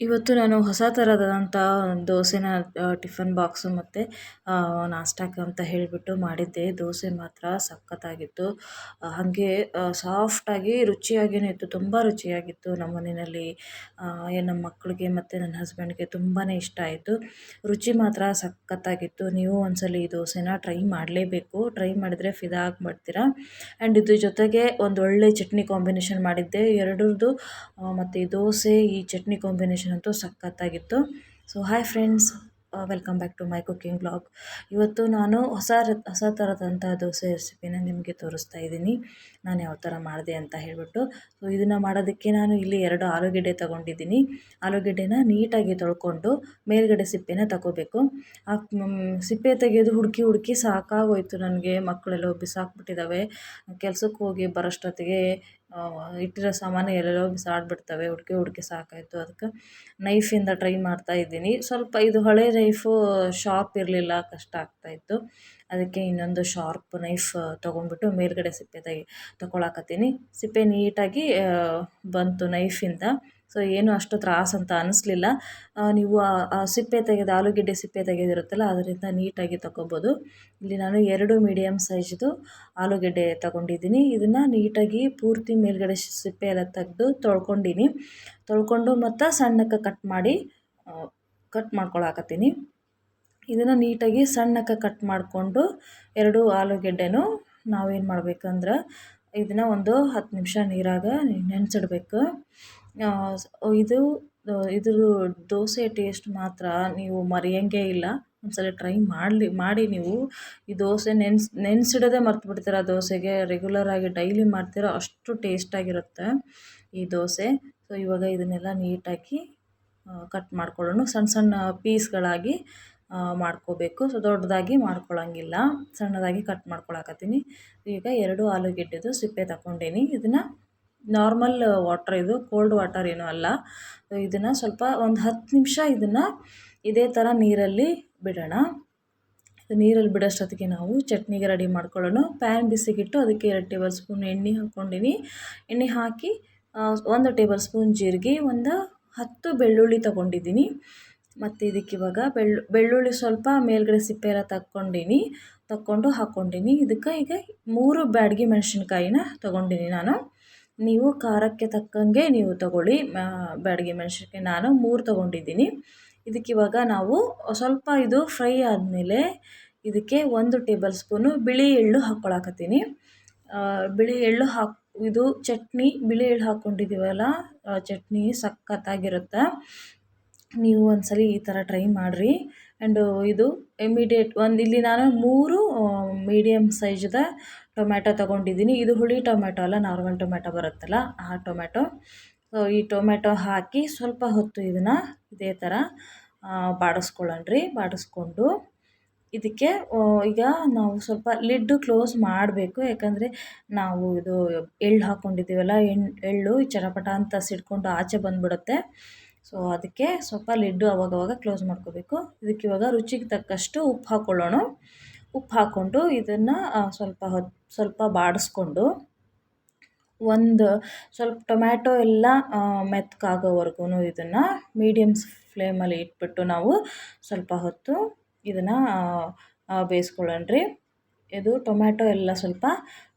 ಇವತ್ತು ನಾನು ಹೊಸ ಥರದಂಥ ದೋಸೆನ ಟಿಫನ್ ಬಾಕ್ಸು ಮತ್ತು ನಾಷ್ಟಕ್ಕೆ ಅಂತ ಹೇಳಿಬಿಟ್ಟು ಮಾಡಿದ್ದೆ. ದೋಸೆ ಮಾತ್ರ ಸಖತ್ತಾಗಿತ್ತು. ಹಾಗೆ ಸಾಫ್ಟಾಗಿ ರುಚಿಯಾಗಿಯೇ ಇತ್ತು. ತುಂಬ ರುಚಿಯಾಗಿತ್ತು ನಮ್ಮ ಮನೆಯಲ್ಲಿ. ನಮ್ಮ ಮಕ್ಕಳಿಗೆ ಮತ್ತು ನನ್ನ ಹಸ್ಬೆಂಡ್ಗೆ ತುಂಬಾ ಇಷ್ಟ ಆಯಿತು. ರುಚಿ ಮಾತ್ರ ಸಖತ್ತಾಗಿತ್ತು. ನೀವು ಒಂದ್ಸಲ ಈ ದೋಸೆನ ಟ್ರೈ ಮಾಡಲೇಬೇಕು. ಟ್ರೈ ಮಾಡಿದರೆ ಫಿದಾ ಆಗಿಬಿಡ್ತೀರಾ? ಆ್ಯಂಡ್ ಇದ್ರ ಜೊತೆಗೆ ಒಂದು ಒಳ್ಳೆ ಚಟ್ನಿ ಕಾಂಬಿನೇಷನ್ ಮಾಡಿದ್ದೆ. ಎರಡರದ್ದು ಮತ್ತು ಈ ದೋಸೆ, ಈ ಚಟ್ನಿ ಕಾಂಬಿನೇಷನ್ ಅಂತೂ ಸಖತ್ತಾಗಿತ್ತು. So hi friends welcome back to my cooking blog ಇವತ್ತು ನಾನು ಹೊಸ ಹೊಸ ಥರದಂಥ ದೋಸೆ ರೆಸಿಪಿನ ನಿಮಗೆ ತೋರಿಸ್ತಾ ಇದ್ದೀನಿ. ನಾನು ಯಾವ ಥರ ಮಾಡಿದೆ ಅಂತ ಹೇಳಿಬಿಟ್ಟು, ಸೊ ಇದನ್ನು ಮಾಡೋದಕ್ಕೆ ನಾನು ಇಲ್ಲಿ ಎರಡು ಆಲೂಗೆಡ್ಡೆ ತಗೊಂಡಿದ್ದೀನಿ. ಆಲೂಗೆಡ್ಡೆನ ನೀಟಾಗಿ ತೊಳ್ಕೊಂಡು ಮೇಲುಗಡೆ ಸಿಪ್ಪೆನ ತಗೋಬೇಕು ಆ ಸಿಪ್ಪೆ ತೆಗೆಯೋದು ಹುಡುಕಿ ಹುಡುಕಿ ಸಾಕಾಗೋಯಿತು ನನಗೆ. ಮಕ್ಕಳೆಲ್ಲ ಬಿಸಾಕ್ಬಿಟ್ಟಿದ್ದಾವೆ. ಕೆಲ್ಸಕ್ಕೆ ಹೋಗಿ ಬರೋಷ್ಟೊತ್ತಿಗೆ ಇಟ್ಟಿರೋ ಸಾಮಾನು ಎಲ್ಲೆಲ್ಲೋ ಬಿಸಾಡ್ಬಿಡ್ತವೆ. ಹುಡುಕಿ ಹುಡುಕಿ ಸಾಕಾಯಿತು ಅದಕ್ಕೆ ನೈಫಿಂದ ಟ್ರೈ ಮಾಡ್ತಾ ಇದ್ದೀನಿ. ಸ್ವಲ್ಪ ಇದು ಹಳೆ ನೈಫು ಶಾರ್ಪ್ ಇರಲಿಲ್ಲ, ಕಷ್ಟ ಆಗ್ತಾಯಿತ್ತು ಅದಕ್ಕೆ ಇನ್ನೊಂದು ಶಾರ್ಪ್ ನೈಫ್ ತೊಗೊಂಡ್ಬಿಟ್ಟು ಮೇಲ್ಗಡೆ ಸಿಪ್ಪೆ ತೆಗಿ ತಗೊಳಕತ್ತೀನಿ ಸಿಪ್ಪೆ ನೀಟಾಗಿ ಬಂತು ನೈಫಿಂದ. ಸೊ, ಏನು ಅಷ್ಟು ತ್ರಾಸು ಅಂತ ಅನ್ನಿಸ್ಲಿಲ್ಲ ನೀವು ಆ ಸಿಪ್ಪೆ ತೆಗೆದು, ಆಲೂಗಡ್ಡೆ ಸಿಪ್ಪೆ ತೆಗೆದಿರುತ್ತಲ್ಲ, ಅದರಿಂದ ನೀಟಾಗಿ ತಗೊಬೋದು ಇಲ್ಲಿ ನಾನು ಎರಡು ಮೀಡಿಯಮ್ ಸೈಜ್ದು ಆಲೂಗಡ್ಡೆ ತಗೊಂಡಿದ್ದೀನಿ. ಇದನ್ನು ನೀಟಾಗಿ ಪೂರ್ತಿ ಮೇಲ್ಗಡೆ ಸಿಪ್ಪೆ ಎಲ್ಲ ತೆಗೆದು ತೊಳ್ಕೊಂಡೀನಿ. ತೊಳ್ಕೊಂಡು ಮತ್ತು ಸಣ್ಣಕ್ಕೆ ಕಟ್ ಮಾಡಿ ಕಟ್ ಮಾಡ್ಕೊಳಕತ್ತೀನಿ. ಇದನ್ನು ನೀಟಾಗಿ ಸಣ್ಣಕ್ಕೆ ಕಟ್ ಮಾಡಿಕೊಂಡು ಎರಡು ಆಲೂಗೆಡ್ಡೆನೂ ನಾವೇನು ಮಾಡಬೇಕಂದ್ರೆ ಇದನ್ನು ಒಂದು ಹತ್ತು ನಿಮಿಷ ನೀರಾಗ ನೆನೆಸಿಡ್ಬೇಕು. ಇದು, ಇದ್ರ ದೋಸೆ ಟೇಸ್ಟ್ ಮಾತ್ರ ನೀವು ಮರೆಯೋಂಗೇ ಇಲ್ಲ. ಒಂದ್ಸಲ ಟ್ರೈ ಮಾಡಲಿ, ಮಾಡಿ ನೀವು ಈ ದೋಸೆ ನೆನ್ಸಿ, ನೆನೆಸಿಡೋದೇ ಮರ್ತು ಬಿಡ್ತೀರ ದೋಸೆಗೆ ರೆಗ್ಯುಲರಾಗಿ ಡೈಲಿ ಮಾಡ್ತೀರೋ ಅಷ್ಟು ಟೇಸ್ಟಾಗಿರುತ್ತೆ ಈ ದೋಸೆ. ಸೊ ಇವಾಗ ಇದನ್ನೆಲ್ಲ ನೀಟಾಗಿ ಕಟ್ ಮಾಡ್ಕೊಳ್ಳೋಣ. ಸಣ್ಣ ಸಣ್ಣ ಪೀಸ್ಗಳಾಗಿ ಮಾಡ್ಕೋಬೇಕು. ಸೊ ದೊಡ್ಡದಾಗಿ ಮಾಡ್ಕೊಳ್ಳೋಂಗಿಲ್ಲ ಸಣ್ಣದಾಗಿ ಕಟ್ ಮಾಡ್ಕೊಳಕತ್ತೀನಿ. ಈಗ ಎರಡು ಆಲೂಗೆಡ್ಡೆದು ಸಿಪ್ಪೆ ತಗೊಂಡೇನಿ ಇದನ್ನು ನಾರ್ಮಲ್ ವಾಟರ್ ಇದು ಕೋಲ್ಡ್ ವಾಟರ್ ಏನೂ ಅಲ್ಲ. ಇದನ್ನು ಸ್ವಲ್ಪ ಒಂದು ಹತ್ತು ನಿಮಿಷ ಇದನ್ನು ಇದೇ ಥರ ನೀರಲ್ಲಿ ಬಿಡೋಣ. ನೀರಲ್ಲಿ ಬಿಡೋಷ್ಟೊತ್ತಿಗೆ ನಾವು ಚಟ್ನಿಗೆ ರೆಡಿ ಮಾಡ್ಕೊಳ್ಳೋಣ. ಪ್ಯಾನ್ ಬಿಸಿಗಿಟ್ಟು ಅದಕ್ಕೆ ಎರಡು ಟೇಬಲ್ ಸ್ಪೂನ್ ಎಣ್ಣೆ ಹಾಕ್ಕೊಂಡಿನಿ. ಎಣ್ಣೆ ಹಾಕಿ ಒಂದು ಟೇಬಲ್ ಸ್ಪೂನ್ ಜೀರಿಗೆ, ಒಂದು ಹತ್ತು ಬೆಳ್ಳುಳ್ಳಿ ತೊಗೊಂಡಿದ್ದೀನಿ. ಮತ್ತು ಇದಕ್ಕೆ ಇವಾಗ ಬೆಳ್ಳು, ಬೆಳ್ಳುಳ್ಳಿ ಸ್ವಲ್ಪ ಮೇಲ್ಗಡೆ ಸಿಪ್ಪೆ ಎಲ್ಲ ತಕ್ಕೊಂಡೀನಿ, ತಕ್ಕೊಂಡು ಹಾಕ್ಕೊಂಡೀನಿ ಇದಕ್ಕೆ ಈಗ ಮೂರು ಬ್ಯಾಡಗಿ ಮೆಣಸಿನ್ಕಾಯಿನ ತೊಗೊಂಡಿನಿ ನಾನು. ನೀವು ಖಾರಕ್ಕೆ ತಕ್ಕಂಗೆ ನೀವು ತೊಗೊಳ್ಳಿ ಬ್ಯಾಡಗಿ ಮೆಣಸಿನ್ಕಾಯಿ. ನಾನು ಮೂರು ತೊಗೊಂಡಿದ್ದೀನಿ. ಇದಕ್ಕೆ ಇವಾಗ ನಾವು ಸ್ವಲ್ಪ ಇದು ಫ್ರೈ ಆದಮೇಲೆ ಇದಕ್ಕೆ ಒಂದು ಟೇಬಲ್ ಸ್ಪೂನು ಬಿಳಿ ಎಳ್ಳು ಹಾಕ್ಕೊಳಕತ್ತೀನಿ. ಬಿಳಿ ಎಳ್ಳು ಹಾಕಿ, ಇದು ಚಟ್ನಿ, ಬಿಳಿ ಎಳ್ಳು ಹಾಕ್ಕೊಂಡಿದ್ದೀವಲ್ಲ ಚಟ್ನಿ ಸಖತ್ತಾಗಿರುತ್ತೆ. ನೀವು ಒಂದ್ಸಲ ಈ ಥರ ಟ್ರೈ ಮಾಡಿರಿ. ಆ್ಯಂಡ್ ಇದು ಇಮಿಡಿಯೇಟ್ ಒಂದು ಇಲ್ಲಿ ನಾನು ಮೂರು ಮೀಡಿಯಮ್ ಸೈಜ್ದ ಟೊಮ್ಯಾಟೊ ತೊಗೊಂಡಿದ್ದೀನಿ. ಇದು ಹುಳಿ ಟೊಮ್ಯಾಟೊ ಅಲ್ಲ, ನಾರ್ಮಲ್ ಟೊಮ್ಯಾಟೊ ಬರುತ್ತಲ್ಲ, ಆ ಟೊಮ್ಯಾಟೊ. ಸೊ ಈ ಟೊಮ್ಯಾಟೊ ಹಾಕಿ ಸ್ವಲ್ಪ ಹೊತ್ತು ಇದನ್ನು ಇದೇ ಥರ ಬಾಡಿಸ್ಕೊಳ್ಳೋಣ್ರಿ, ಬಾಡಿಸ್ಕೊಂಡು. ಇದಕ್ಕೆ ಈಗ ನಾವು ಸ್ವಲ್ಪ ಲಿಡ್ಡು ಕ್ಲೋಸ್ ಮಾಡಬೇಕು. ಯಾಕಂದರೆ ನಾವು ಇದು ಎಳ್ಳು ಹಾಕ್ಕೊಂಡಿದ್ದೀವಲ್ಲ ಎಣ್ಣೆ ಎಳ್ಳು ಚಟಪಟ ಅಂತ ಸಿಡ್ಕೊಂಡು ಆಚೆ ಬಂದುಬಿಡುತ್ತೆ. ಸೊ ಅದಕ್ಕೆ ಸ್ವಲ್ಪ ಲಿಡ್ಡು ಅವಾಗವಾಗ ಕ್ಲೋಸ್ ಮಾಡ್ಕೋಬೇಕು. ಇದಕ್ಕೆ ಇವಾಗ ರುಚಿಗೆ ತಕ್ಕಷ್ಟು ಉಪ್ಪು ಹಾಕ್ಕೊಳ್ಳೋಣ ಉಪ್ಪು ಹಾಕ್ಕೊಂಡು ಇದನ್ನು ಸ್ವಲ್ಪ ಹೊತ್ತು ಸ್ವಲ್ಪ ಬಾಡಿಸ್ಕೊಂಡು ಒಂದು ಸ್ವಲ್ಪ ಟೊಮ್ಯಾಟೊ ಎಲ್ಲ ಮೆತ್ತಗಾಗೋವರ್ಗು ಇದನ್ನು ಮೀಡಿಯಮ್ಸ್ ಫ್ಲೇಮಲ್ಲಿ ಇಟ್ಬಿಟ್ಟು ನಾವು ಸ್ವಲ್ಪ ಹೊತ್ತು ಇದನ್ನು ಬೇಯಿಸ್ಕೊಳ್ಳೋಣ ರೀ ಇದು ಟೊಮ್ಯಾಟೊ ಎಲ್ಲ ಸ್ವಲ್ಪ,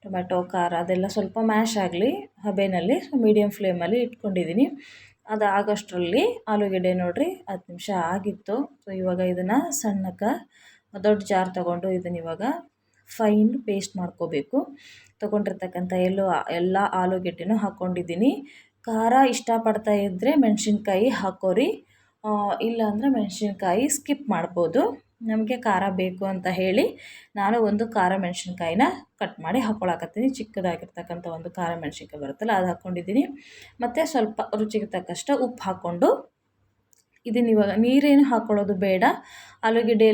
ಟೊಮ್ಯಾಟೊ, ಖಾರ ಅದೆಲ್ಲ ಸ್ವಲ್ಪ ಮ್ಯಾಶ್ ಆಗಲಿ, ಹಬೆನಲ್ಲಿ ಮೀಡಿಯಮ್ ಫ್ಲೇಮಲ್ಲಿ ಇಟ್ಕೊಂಡಿದ್ದೀನಿ ಅದು ಆಗೋಷ್ಟರಲ್ಲಿ ಆಲೂಗೆಡ್ಡೆ ನೋಡಿರಿ ಹತ್ತು ನಿಮಿಷ ಆಗಿತ್ತು. ಸೊ ಇವಾಗ ಇದನ್ನು ಸಣ್ಣಕ್ಕೆ ದೊಡ್ಡ ಜಾರ್ ತೊಗೊಂಡು ಇದನ್ನು ಇವಾಗ ಫೈನ್ ಪೇಸ್ಟ್ ಮಾಡ್ಕೋಬೇಕು. ತೊಗೊಂಡಿರ್ತಕ್ಕಂಥ ಎಲ್ಲೋ ಎಲ್ಲ ಆಲೂಗೆಡ್ಡೆನೂ ಹಾಕ್ಕೊಂಡಿದ್ದೀನಿ ಖಾರ ಇಷ್ಟಪಡ್ತಾ ಇದ್ದರೆ ಮೆಣಸಿನ್ಕಾಯಿ ಹಾಕೋರಿ. ಇಲ್ಲಾಂದರೆ ಮೆಣಸಿನ್ಕಾಯಿ ಸ್ಕಿಪ್ ಮಾಡ್ಬೋದು. ನಮಗೆ ಖಾರ ಬೇಕು ಅಂತ ಹೇಳಿ ನಾನು ಒಂದು ಖಾರ ಮೆಣಸಿನ್ಕಾಯಿನ ಕಟ್ ಮಾಡಿ ಹಾಕ್ಕೊಳಕತ್ತೀನಿ ಚಿಕ್ಕದಾಗಿರ್ತಕ್ಕಂಥ ಒಂದು ಖಾರ ಮೆಣಸಿನ್ಕಾಯಿ ಬರುತ್ತಲ್ಲ, ಅದು ಹಾಕ್ಕೊಂಡಿದ್ದೀನಿ ಮತ್ತು ಸ್ವಲ್ಪ ರುಚಿಗೆ ತಕ್ಕಷ್ಟು ಉಪ್ಪು ಹಾಕ್ಕೊಂಡು ಇದನ್ನು ಇವಾಗ ನೀರೇನು ಹಾಕ್ಕೊಳ್ಳೋದು ಬೇಡ. ಆಲೂಗೆಡ್ಡೆ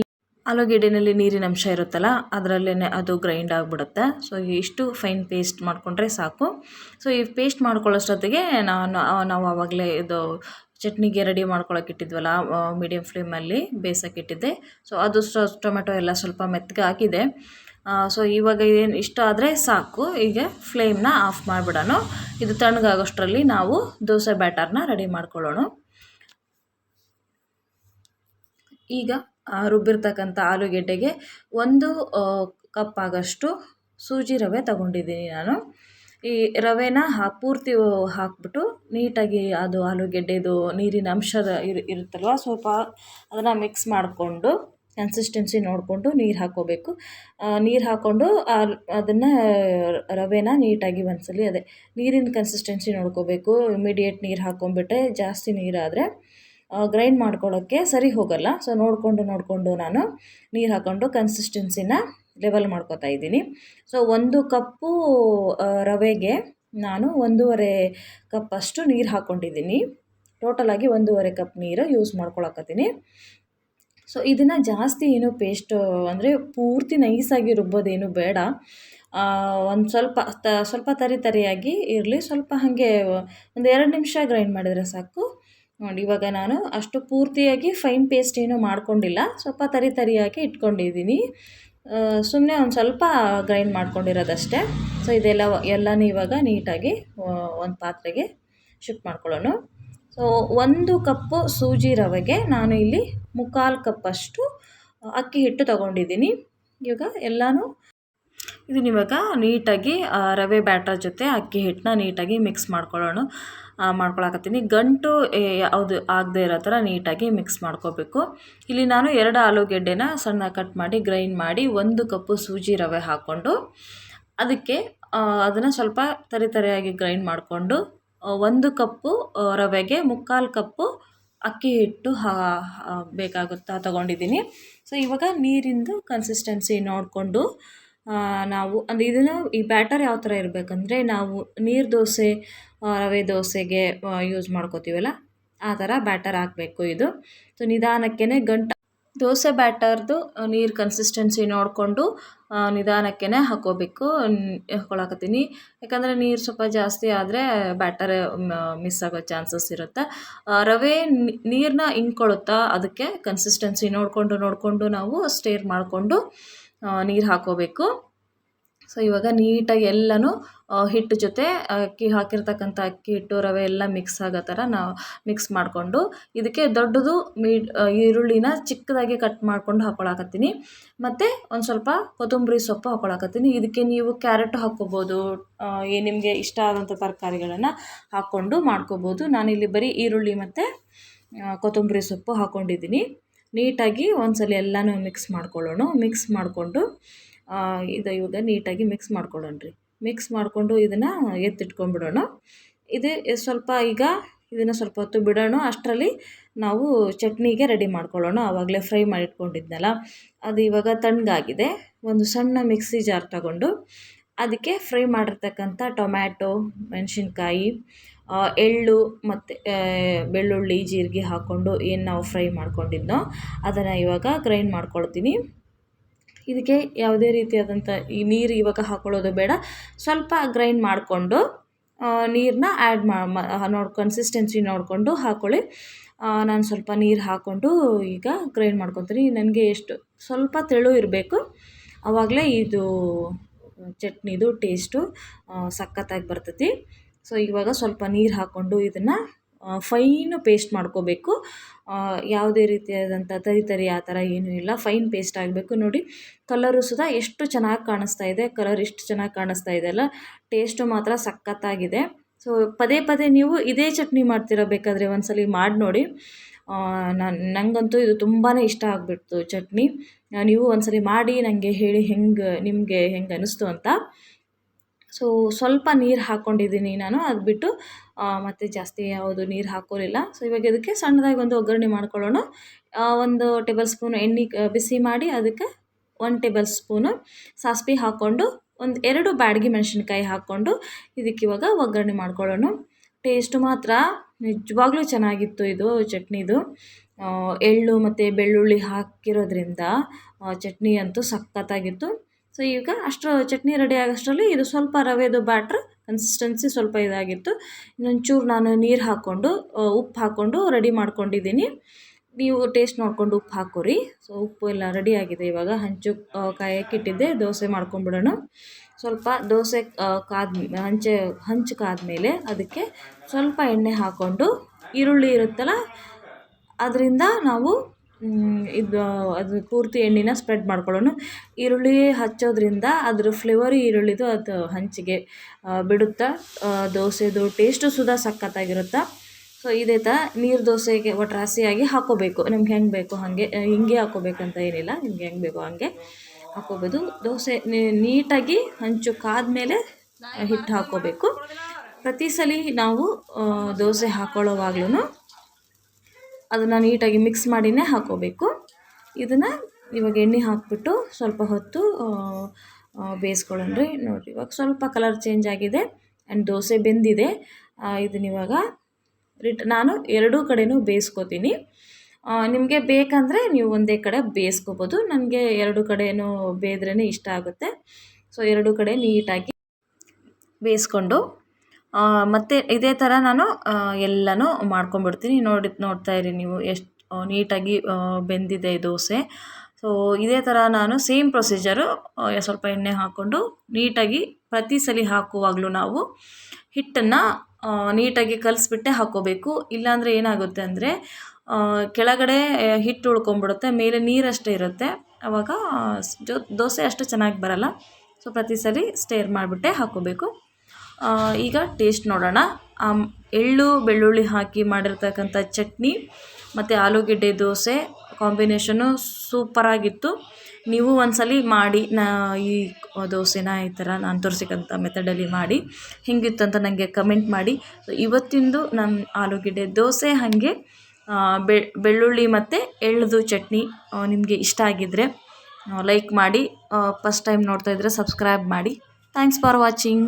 ಆಲೂಗೆಡ್ಡೆನಲ್ಲಿ ನೀರಿನ ಅಂಶ ಇರುತ್ತಲ್ಲ ಅದರಲ್ಲೇ ಅದು ಗ್ರೈಂಡ್ ಆಗಿಬಿಡುತ್ತೆ. ಸೊ ಇಷ್ಟು ಫೈನ್ ಪೇಸ್ಟ್ ಮಾಡಿಕೊಂಡ್ರೆ ಸಾಕು. ಸೊ ಈ ಪೇಸ್ಟ್ ಮಾಡ್ಕೊಳ್ಳೋಷ್ಟೊತ್ತಿಗೆ ನಾನು, ನಾವು ಆವಾಗಲೇ ಇದು ಚಟ್ನಿಗೆ ರೆಡಿ ಮಾಡ್ಕೊಳಕ್ಕೆ ಇಟ್ಟಿದ್ವಲ್ಲ ಮೀಡಿಯಮ್ ಫ್ಲೇಮಲ್ಲಿ ಬೇಯಿಸೋಕೆ ಇಟ್ಟಿದ್ದೆ. ಸೊ ಅದು ಟೊಮೆಟೊ ಎಲ್ಲ ಸ್ವಲ್ಪ ಮೆತ್ತಗೆ ಹಾಕಿದೆ. ಸೊ ಇವಾಗ ಏನು ಇಷ್ಟ ಆದರೆ ಸಾಕು. ಈಗ ಫ್ಲೇಮ್ನ ಆಫ್ ಮಾಡಿಬಿಡೋಣ. ಇದು ತಣ್ಣಗಾಗೋಷ್ಟರಲ್ಲಿ ನಾವು ದೋಸೆ ಬ್ಯಾಟರ್ನ ರೆಡಿ ಮಾಡ್ಕೊಳ್ಳೋಣ. ಈಗ ರುಬ್ಬಿರ್ತಕ್ಕಂಥ ಆಲೂಗೆಡ್ಡೆಗೆ ಒಂದು ಕಪ್ ಆಗಷ್ಟು ಸೂಜಿ ರವೆ ತಗೊಂಡಿದ್ದೀನಿ ನಾನು. ಈ ರವೆನ ಹಾ ಪೂರ್ತಿ ಹಾಕ್ಬಿಟ್ಟು ನೀಟಾಗಿ ಅದು ಆಲೂಗೆಡ್ಡೆದು ನೀರಿನ ಅಂಶ ಇರು, ಇರುತ್ತಲ್ವ, ಸ್ವಲ್ಪ ಅದನ್ನು ಮಿಕ್ಸ್ ಮಾಡಿಕೊಂಡು ಕನ್ಸಿಸ್ಟೆನ್ಸಿ ನೋಡಿಕೊಂಡು ನೀರು ಹಾಕ್ಕೋಬೇಕು. ನೀರು ಹಾಕ್ಕೊಂಡು ಅದನ್ನು ರವೆನ ನೀಟಾಗಿ ಒಂದ್ಸಲಿ ಅದೇ ನೀರಿನ ಕನ್ಸಿಸ್ಟೆನ್ಸಿ ನೋಡ್ಕೋಬೇಕು. ಇಮಿಡಿಯೇಟ್ ನೀರು ಹಾಕ್ಕೊಂಬಿಟ್ರೆ ಜಾಸ್ತಿ ನೀರಾದರೆ ಗ್ರೈಂಡ್ ಮಾಡ್ಕೊಳ್ಳೋಕ್ಕೆ ಸರಿ ಹೋಗಲ್ಲ. ಸೊ ನೋಡಿಕೊಂಡು ನೋಡಿಕೊಂಡು ನಾನು ನೀರು ಹಾಕ್ಕೊಂಡು ಕನ್ಸಿಸ್ಟೆನ್ಸಿನ ಲೆವೆಲ್ ಮಾಡ್ಕೋತಾ ಇದ್ದೀನಿ. ಸೊ ಒಂದು ಕಪ್ಪು ರವೆಗೆ ನಾನು ಒಂದೂವರೆ ಕಪ್ ಅಷ್ಟು ನೀರು ಹಾಕ್ಕೊಂಡಿದ್ದೀನಿ ಟೋಟಲಾಗಿ ಒಂದೂವರೆ ಕಪ್ ನೀರು ಯೂಸ್ ಮಾಡ್ಕೊಳಕತ್ತೀನಿ. ಸೊ ಇದನ್ನು ಜಾಸ್ತಿ ಏನು ಪೇಸ್ಟ್ ಅಂದರೆ ಪೂರ್ತಿ ನೈಸಾಗಿ ರುಬ್ಬೋದೇನು ಬೇಡ. ಒಂದು ಸ್ವಲ್ಪ ತ, ಸ್ವಲ್ಪ ತರಿ ತರಿಯಾಗಿ ಇರಲಿ. ಸ್ವಲ್ಪ ಹಾಗೆ ಒಂದು ಎರಡು ನಿಮಿಷ ಗ್ರೈಂಡ್ ಮಾಡಿದರೆ ಸಾಕು. ನೋಡಿ, ಇವಾಗ ನಾನು ಅಷ್ಟು ಪೂರ್ತಿಯಾಗಿ ಫೈನ್ ಪೇಸ್ಟ್ ಏನು ಮಾಡ್ಕೊಂಡಿಲ್ಲ. ಸ್ವಲ್ಪ ತರಿ ತರಿಯಾಗಿ ಇಟ್ಕೊಂಡಿದ್ದೀನಿ. ಸುಮ್ಮನೆ ಒಂದು ಸ್ವಲ್ಪ ಗ್ರೈಂಡ್ ಮಾಡ್ಕೊಂಡಿರೋದಷ್ಟೇ. ಸೊ ಇದೆಲ್ಲ ಎಲ್ಲನೂ ಇವಾಗ ನೀಟಾಗಿ ಒಂದು ಪಾತ್ರೆಗೆ ಶಿಫ್ಟ್ ಮಾಡ್ಕೊಳ್ಳೋಣ. ಸೊ ಒಂದು ಕಪ್ಪು ಸೂಜಿ ರವೆಗೆ ನಾನು ಇಲ್ಲಿ ಮುಕ್ಕಾಲು ಕಪ್ಪಷ್ಟು ಅಕ್ಕಿ ಹಿಟ್ಟು ತೊಗೊಂಡಿದ್ದೀನಿ. ಇವಾಗ ಎಲ್ಲನೂ ಇದನ್ನಿವಾಗ ನೀಟಾಗಿ ರವೆ ಬ್ಯಾಟರ್ ಜೊತೆ ಅಕ್ಕಿ ಹಿಟ್ಟನ್ನ ನೀಟಾಗಿ ಮಿಕ್ಸ್ ಮಾಡ್ಕೊಳ್ಳೋಣ. ಮಾಡ್ಕೊಳಕತ್ತೀನಿ. ಗಂಟು ಯಾವುದು ಆಗದೆ ಇರೋ ಥರ ನೀಟಾಗಿ ಮಿಕ್ಸ್ ಮಾಡ್ಕೋಬೇಕು. ಇಲ್ಲಿ ನಾನು ಎರಡು ಆಲೂಗೆಡ್ಡೆನ ಸಣ್ಣ ಕಟ್ ಮಾಡಿ ಗ್ರೈಂಡ್ ಮಾಡಿ ಒಂದು ಕಪ್ಪು ಸೂಜಿ ರವೆ ಹಾಕ್ಕೊಂಡು ಅದಕ್ಕೆ ಅದನ್ನು ಸ್ವಲ್ಪ ತರಿ ತರಿಯಾಗಿ ಗ್ರೈಂಡ್ ಮಾಡಿಕೊಂಡು ಒಂದು ಕಪ್ಪು ರವೆಗೆ ಮುಕ್ಕಾಲು ಕಪ್ಪು ಅಕ್ಕಿ ಹಿಟ್ಟು ಬೇಕಾಗುತ್ತಾ ತಗೊಂಡಿದ್ದೀನಿ. ಸೊ ಇವಾಗ ನೀರಿಂದು ಕನ್ಸಿಸ್ಟೆನ್ಸಿ ನೋಡಿಕೊಂಡು ನಾವು ಅಂದರೆ ಇದನ್ನು ಈ ಬ್ಯಾಟರ್ ಯಾವ ಥರ ಇರಬೇಕಂದ್ರೆ ನಾವು ನೀರು ದೋಸೆ ರವೆ ದೋಸೆಗೆ ಯೂಸ್ ಮಾಡ್ಕೋತೀವಲ್ಲ ಆ ಥರ ಬ್ಯಾಟರ್ ಹಾಕಬೇಕು ಇದು. ಸೊ ನಿಧಾನಕ್ಕೆ ಗಂಟ ದೋಸೆ ಬ್ಯಾಟರ್ದು ನೀರು ಕನ್ಸಿಸ್ಟೆನ್ಸಿ ನೋಡಿಕೊಂಡು ನಿಧಾನಕ್ಕೆ ಹಾಕೋಬೇಕು. ಹಾಕೊಳಕತ್ತೀನಿ. ಯಾಕಂದರೆ ನೀರು ಸ್ವಲ್ಪ ಜಾಸ್ತಿ ಆದರೆ ಬ್ಯಾಟರ್ ಮಿಸ್ ಆಗೋ ಚಾನ್ಸಸ್ ಇರುತ್ತೆ. ರವೆ ನೀರನ್ನ ಇನ್ಕೊಳ್ಳುತ್ತಾ ಅದಕ್ಕೆ ಕನ್ಸಿಸ್ಟೆನ್ಸಿ ನೋಡಿಕೊಂಡು ನೋಡಿಕೊಂಡು ನಾವು ಸ್ಟೇರ್ ಮಾಡಿಕೊಂಡು ನೀರು ಹಾಕೋಬೇಕು. ಸೊ ಇವಾಗ ನೀಟಾಗಿ ಎಲ್ಲನೂ ಹಿಟ್ಟು ಜೊತೆ ಅಕ್ಕಿ ಹಾಕಿರ್ತಕ್ಕಂಥ ಅಕ್ಕಿ ಹಿಟ್ಟು, ರವೆ ಎಲ್ಲ ಮಿಕ್ಸ್ ಆಗೋ ಥರ ನಾವು ಮಿಕ್ಸ್ ಮಾಡಿಕೊಂಡು ಇದಕ್ಕೆ ದೊಡ್ಡದು ಮೀ ಈರುಳ್ಳಿನ ಚಿಕ್ಕದಾಗಿ ಕಟ್ ಮಾಡ್ಕೊಂಡು ಹಾಕ್ಕೊಳಕತ್ತೀನಿ ಮತ್ತು ಒಂದು ಸ್ವಲ್ಪ ಕೊತ್ತಂಬರಿ ಸೊಪ್ಪು ಹಾಕ್ಕೊಳಕತ್ತೀನಿ ಇದಕ್ಕೆ ನೀವು ಕ್ಯಾರೆಟ್ ಹಾಕ್ಕೋಬೋದು ನಿಮಗೆ ಇಷ್ಟ ಆದಂಥ ತರಕಾರಿಗಳನ್ನು ಹಾಕ್ಕೊಂಡು ಮಾಡ್ಕೋಬೋದು. ನಾನಿಲ್ಲಿ ಬರೀ ಈರುಳ್ಳಿ ಮತ್ತು ಕೊತ್ತಂಬರಿ ಸೊಪ್ಪು ಹಾಕ್ಕೊಂಡಿದ್ದೀನಿ ನೀಟಾಗಿ ಒಂದ್ಸಲ ಎಲ್ಲನೂ ಮಿಕ್ಸ್ ಮಾಡ್ಕೊಳ್ಳೋಣ. ಮಿಕ್ಸ್ ಮಾಡಿಕೊಂಡು ಇದು ಇವಾಗ ನೀಟಾಗಿ ಮಿಕ್ಸ್ ಮಾಡ್ಕೊಳ್ಳೋಣ ರೀ. ಮಿಕ್ಸ್ ಮಾಡಿಕೊಂಡು ಇದನ್ನು ಎತ್ತಿಟ್ಕೊಂಡ್ಬಿಡೋಣ. ಇದು ಸ್ವಲ್ಪ ಈಗ ಇದನ್ನು ಸ್ವಲ್ಪ ಹೊತ್ತು ಬಿಡೋಣ. ಅಷ್ಟರಲ್ಲಿ ನಾವು ಚಟ್ನಿಗೆ ರೆಡಿ ಮಾಡ್ಕೊಳ್ಳೋಣ. ಆವಾಗಲೇ ಫ್ರೈ ಮಾಡಿಟ್ಕೊಂಡಿದ್ನಲ್ಲ. ಅದು ಇವಾಗ ತಣ್ಣಗಾಗಿದೆ. ಒಂದು ಸಣ್ಣ ಮಿಕ್ಸಿ ಜಾರ್ ತಗೊಂಡು, ಅದಕ್ಕೆ ಫ್ರೈ ಮಾಡಿರ್ತಕ್ಕಂಥ ಟೊಮ್ಯಾಟೊ ಮೆಣಸಿನ್ಕಾಯಿ ಎಳ್ಳು ಮತ್ತು ಬೆಳ್ಳುಳ್ಳಿ, ಜೀರಿಗೆ ಹಾಕ್ಕೊಂಡು ಏನು ನಾವು ಫ್ರೈ ಮಾಡ್ಕೊಂಡಿದ್ನೋ ಅದನ್ನು ಇವಾಗ ಗ್ರೈಂಡ್ ಮಾಡ್ಕೊಳ್ತೀನಿ. ಇದಕ್ಕೆ ಯಾವುದೇ ರೀತಿಯಾದಂಥ ಈ ನೀರು ಇವಾಗ ಹಾಕ್ಕೊಳ್ಳೋದು ಬೇಡ. ಸ್ವಲ್ಪ ಗ್ರೈಂಡ್ ಮಾಡಿಕೊಂಡು ನೀರನ್ನ ಆ್ಯಡ್ ಮಾ ನೋಡಿ ಕನ್ಸಿಸ್ಟೆನ್ಸಿ ನೋಡಿಕೊಂಡು ಹಾಕ್ಕೊಳ್ಳಿ ನಾನು ಸ್ವಲ್ಪ ನೀರು ಹಾಕ್ಕೊಂಡು ಈಗ ಗ್ರೈಂಡ್ ಮಾಡ್ಕೊತೀನಿ. ನನಗೆ ಎಷ್ಟು, ಸ್ವಲ್ಪ ತೆಳು ಇರಬೇಕು. ಆವಾಗಲೇ ಇದು ಚಟ್ನಿದು ಟೇಸ್ಟು ಸಖತ್ತಾಗಿ ಬರ್ತೈತಿ. ಸೊ ಇವಾಗ ಸ್ವಲ್ಪ ನೀರು ಹಾಕ್ಕೊಂಡು ಇದನ್ನು ಫೈನು ಪೇಸ್ಟ್ ಮಾಡ್ಕೋಬೇಕು. ಯಾವುದೇ ರೀತಿಯಾದಂಥ ತರಿ ತರಿ ಆ ಥರ ಏನೂ ಇಲ್ಲ. ಫೈನ್ ಪೇಸ್ಟ್ ಆಗಬೇಕು. ನೋಡಿ ಕಲರು ಸುದಾ ಎಷ್ಟು ಚೆನ್ನಾಗಿ ಕಾಣಿಸ್ತಾ ಇದೆ. ಕಲರ್ ಎಷ್ಟು ಚೆನ್ನಾಗಿ ಕಾಣಿಸ್ತಾ ಇದೆ ಅಲ್ಲ? ಟೇಸ್ಟು ಮಾತ್ರ ಸಖತ್ತಾಗಿದೆ. ಸೊ ಪದೇ ಪದೇ ನೀವು ಇದೇ ಚಟ್ನಿ ಮಾಡ್ತಿರಬೇಕಾದ್ರೆ ಒಂದ್ಸಲ ಮಾಡಿ ನೋಡಿ. ನಾನು ನನಗಂತೂ ಇದು ತುಂಬಾ ಇಷ್ಟ ಆಗಿಬಿಡ್ತು ಚಟ್ನಿ. ನೀವು ಒಂದ್ಸಲ ಮಾಡಿ ನನಗೆ ಹೇಳಿ ಹೆಂಗೆ, ನಿಮಗೆ ಹೆಂಗೆ ಅನ್ನಿಸ್ತು ಅಂತ. ಸೊ ಸ್ವಲ್ಪ ನೀರು ಹಾಕ್ಕೊಂಡಿದ್ದೀನಿ ನಾನು. ಅದು ಬಿಟ್ಟು ಮತ್ತು ಜಾಸ್ತಿ ಯಾವುದು ನೀರು ಹಾಕೋಲಿಲ್ಲ. ಸೊ ಇವಾಗ ಇದಕ್ಕೆ ಸಣ್ಣದಾಗಿ ಒಂದು ಒಗ್ಗರಣೆ ಮಾಡ್ಕೊಳ್ಳೋಣ. ಒಂದು ಟೇಬಲ್ ಸ್ಪೂನ್ ಎಣ್ಣೆ ಬಿಸಿ ಮಾಡಿ ಅದಕ್ಕೆ ಒಂದು ಟೇಬಲ್ ಸ್ಪೂನು ಸಾಸಿವೆ ಹಾಕ್ಕೊಂಡು, ಒಂದು ಎರಡು ಬ್ಯಾಡಗಿ ಮೆಣಸಿನ್ಕಾಯಿ ಹಾಕ್ಕೊಂಡು ಇದಕ್ಕೆ ಇವಾಗ ಒಗ್ಗರಣೆ ಮಾಡ್ಕೊಳ್ಳೋಣ. ಟೇಸ್ಟ್ ಮಾತ್ರ ನಿಜವಾಗ್ಲೂ ಚೆನ್ನಾಗಿತ್ತು ಇದು ಚಟ್ನಿದು. ಎಳ್ಳು ಮತ್ತು ಬೆಳ್ಳುಳ್ಳಿ ಹಾಕಿರೋದ್ರಿಂದ ಚಟ್ನಿ ಅಂತೂ ಸಖತ್ತಾಗಿತ್ತು. ಸೊ ಈಗ ಅಷ್ಟು ಚಟ್ನಿ ರೆಡಿ ಆಗೋಷ್ಟರಲ್ಲಿ ಇದು ಸ್ವಲ್ಪ ರವೆದು ಬ್ಯಾಟ್ರ್ ಕನ್ಸಿಸ್ಟೆನ್ಸಿ ಸ್ವಲ್ಪ ಇದಾಗಿತ್ತು. ಇನ್ನೊಂಚೂರು ನಾನು ನೀರು ಹಾಕ್ಕೊಂಡು ಉಪ್ಪು ಹಾಕ್ಕೊಂಡು ರೆಡಿ ಮಾಡ್ಕೊಂಡಿದ್ದೀನಿ. ನೀವು ಟೇಸ್ಟ್ ನೋಡ್ಕೊಂಡು ಉಪ್ಪು ಹಾಕೋರಿ. ಸೊ ಉಪ್ಪು ಎಲ್ಲ ರೆಡಿ ಆಗಿದೆ ಇವಾಗ. ಹಂಚು ಕಾಯಕ್ಕಿಟ್ಟಿದ್ದೆ ದೋಸೆ ಮಾಡ್ಕೊಂಬಿಡೋಣ. ಸ್ವಲ್ಪ ದೋಸೆ ಕಾದ ಹಂಚೆ, ಹಂಚು ಕಾದ್ಮೇಲೆ ಅದಕ್ಕೆ ಸ್ವಲ್ಪ ಎಣ್ಣೆ ಹಾಕ್ಕೊಂಡು, ಈರುಳ್ಳಿ ಇರುತ್ತಲ್ಲ, ಅದರಿಂದ ನಾವು ಇದು ಅದು ಪೂರ್ತಿ ಎಣ್ಣೆನ ಸ್ಪ್ರೆಡ್ ಮಾಡ್ಕೊಳ್ಳೋಣ. ಈರುಳ್ಳಿ ಹಚ್ಚೋದ್ರಿಂದ ಅದ್ರ ಫ್ಲೇವರ್ ಈರುಳ್ಳಿದು ಅದು ಹಂಚಿಗೆ ಬಿಡುತ್ತೆ ದೋಸೆದು ಟೇಸ್ಟು ಸುದಾ ಸಖತ್ತಾಗಿರುತ್ತೆ? ಸೊ ಇದೇ ಥರ ನೀರು ದೋಸೆಗೆ ಒಟ್ಟು ರಾಸಿಯಾಗಿ ಹಾಕೋಬೇಕು. ನಿಮ್ಗೆ ಹೆಂಗೆ ಬೇಕು ಹಾಗೆ ಹಿಂಗೆ ಹಿಂಗೆ ಅಂತ ಏನಿಲ್ಲ. ನಿಮ್ಗೆ ಹೆಂಗೆ ಬೇಕೋ ಹಾಗೆ ಹಾಕೋಬೋದು. ದೋಸೆ ನೀಟಾಗಿ ಹಂಚು ಕಾದ್ಮೇಲೆ ಹಿಟ್ಟು ಹಾಕೋಬೇಕು. ಪ್ರತಿ ಸಲ ನಾವು ದೋಸೆ ಹಾಕೊಳ್ಳೋವಾಗ್ಲೂ ಅದನ್ನು ನೀಟಾಗಿ ಮಿಕ್ಸ್ ಮಾಡಿನೇ ಹಾಕೋಬೇಕು. ಇದನ್ನು ಇವಾಗ ಎಣ್ಣೆ ಹಾಕಿಬಿಟ್ಟು ಸ್ವಲ್ಪ ಹೊತ್ತು ಬೇಯಿಸ್ಕೊಳ್ಳೋಣ್ರಿ ನೋಡಿರಿ, ಇವಾಗ ಸ್ವಲ್ಪ ಕಲರ್ ಚೇಂಜ್ ಆಗಿದೆ ಆ್ಯಂಡ್ ದೋಸೆ ಬೆಂದಿದೆ. ಇದನ್ನ ಇವಾಗ ರಿಟ್ ನಾನು ಎರಡೂ ಕಡೆನೂ ಬೇಯಿಸ್ಕೊತೀನಿ. ನಿಮಗೆ ಬೇಕಂದರೆ ನೀವು ಒಂದೇ ಕಡೆ ಬೇಯಿಸ್ಕೋಬೋದು. ನನಗೆ ಎರಡು ಕಡೆಯೂ ಬೇಯ್ದ್ರೇ ಇಷ್ಟ ಆಗುತ್ತೆ. ಸೊ ಎರಡು ಕಡೆ ನೀಟಾಗಿ ಬೇಯಿಸ್ಕೊಂಡು ಮತ್ತೆ ಇದೇ ಥರ ನಾನು ಎಲ್ಲನೂ ಮಾಡ್ಕೊಂಡ್ಬಿಡ್ತೀನಿ. ನೋಡಿ, ನೋಡ್ತಾ ಇರಿ ನೀವು ಎಷ್ಟು ನೀಟಾಗಿ ಬೆಂದಿದೆ ದೋಸೆ. ಸೊ ಇದೇ ಥರ ನಾನು ಸೇಮ್ ಪ್ರೊಸೀಜರು ಸ್ವಲ್ಪ ಎಣ್ಣೆ ಹಾಕ್ಕೊಂಡು ನೀಟಾಗಿ ಪ್ರತಿ ಸಲ ಹಾಕುವಾಗಲೂ ನಾವು ಹಿಟ್ಟನ್ನು ನೀಟಾಗಿ ಕಲಿಸ್ಬಿಟ್ಟೆ ಹಾಕ್ಕೋಬೇಕು ಇಲ್ಲಾಂದರೆ ಏನಾಗುತ್ತೆ ಅಂದರೆ ಕೆಳಗಡೆ ಹಿಟ್ಟು ಉಳ್ಕೊಂಬಿಡುತ್ತೆ ಮೇಲೆ ನೀರಷ್ಟೇ ಇರುತ್ತೆ. ಆವಾಗ ದೋಸೆ ಅಷ್ಟು ಚೆನ್ನಾಗಿ ಬರಲ್ಲ. ಸೊ ಪ್ರತಿ ಸಲ ಸ್ಟೇರ್ ಮಾಡಿಬಿಟ್ಟೆ ಹಾಕ್ಕೋಬೇಕು ಈಗ ಟೇಸ್ಟ್ ನೋಡೋಣ. ಎಳ್ಳು, ಬೆಳ್ಳುಳ್ಳಿ ಹಾಕಿ ಮಾಡಿರ್ತಕ್ಕಂಥ ಚಟ್ನಿ, ಮತ್ತು ಆಲೂಗೆಡ್ಡೆ ದೋಸೆ ಕಾಂಬಿನೇಷನು ಸೂಪರಾಗಿತ್ತು. ನೀವು ಒಂದ್ಸಲಿ ಮಾಡಿ, ನಾ, ಈ ದೋಸೆನ ಈ ಥರ ನಾನು ತೋರಿಸಿದಂಥ ಮೆಥಡಲ್ಲಿ ಮಾಡಿ, ಹೆಂಗಿತ್ತು ಅಂತ ನನಗೆ ಕಮೆಂಟ್ ಮಾಡಿ. ಇವತ್ತಿಂದು ನನ್ನ ಆಲೂಗೆಡ್ಡೆ ದೋಸೆ ಹಾಗೆ ಬೆಳ್ಳುಳ್ಳಿ ಮತ್ತು ಎಳ್ಳದು ಚಟ್ನಿ ನಿಮಗೆ ಇಷ್ಟ ಆಗಿದ್ದರೆ ಲೈಕ್ ಮಾಡಿ ಫಸ್ಟ್ ಟೈಮ್ ನೋಡ್ತಾ ಇದ್ದರೆ ಸಬ್ಸ್ಕ್ರೈಬ್ ಮಾಡಿ. Thanks for watching